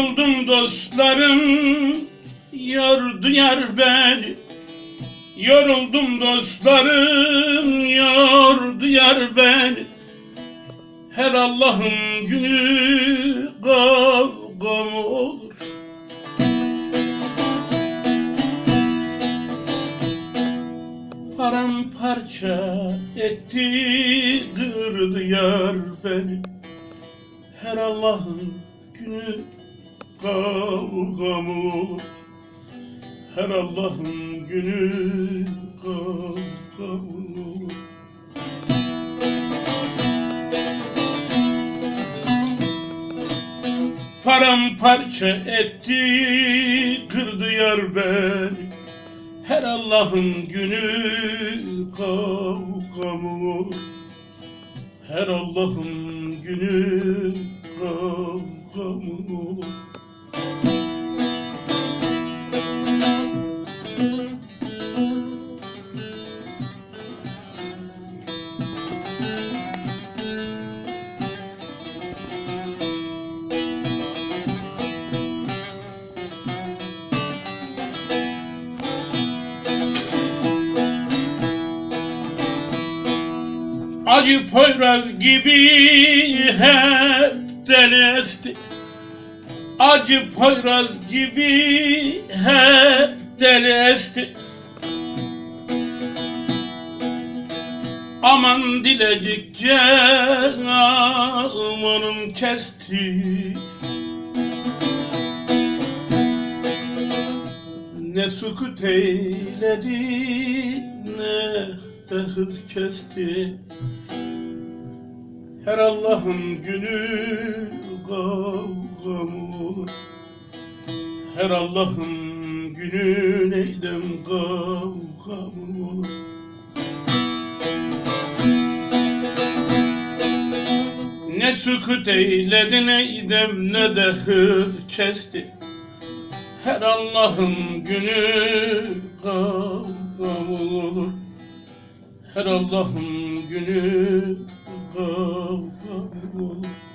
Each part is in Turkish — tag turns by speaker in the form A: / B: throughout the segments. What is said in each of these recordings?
A: Yoruldum dostlarım, yordu yar beni. Yoruldum dostlarım, yordu yar beni. Her Allah'ın günü kavgam olur. Paramparça etti, kırdı yar beni. Her Allah'ın günü kavgam olur. Her Allah'ın günü kavgam olur. Paramparça etti, kırdı yar beni. Her Allah'ın günü kavgam olur. Her Allah'ın günü Acı Poyraz gibi hep deli esti Acı Poyraz gibi hep deli Aman dilecikçe amanım kesti. Ne sukut eyledi ne hız kesti Her Allah'ın günü kavgam olur. Her Allah'ın günü neydem kavgam olur? Ne sükut eyledi neydem ne de hız kesti. Her Allah'ın günü kavgam olur. Her Allah'ın günü kavgam olur.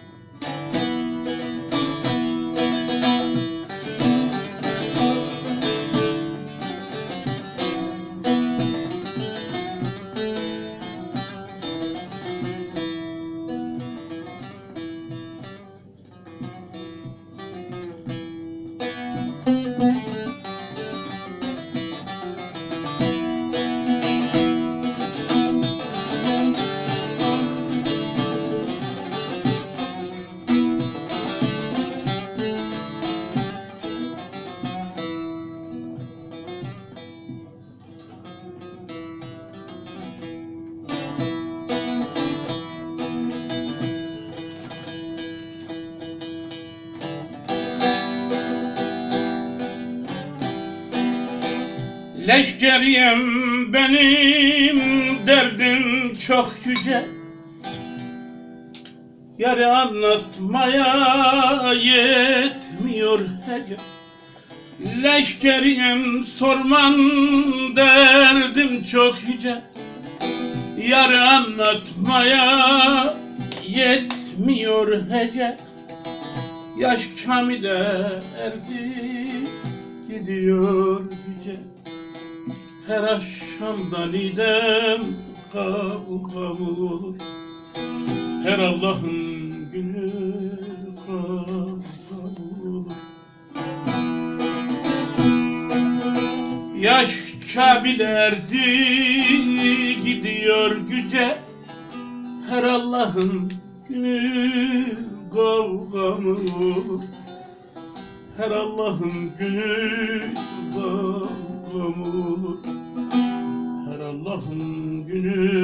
A: Leşkeriyem benim derdim çok yüce. Yarı anlatmaya yetmiyor hece. Leşkeriyem sorman derdim çok yüce. Yarı anlatmaya yetmiyor hece. Yaş kamile erdi gidiyor güce her akşamda nidem kavgam olur. Her Allah'ın günü kavgam olur. Yaş kabil erdi gidiyor güce. Her Allah'ın günü kavgam olur. Her Allah'ın günü kavgam olur Her Allah'ın günü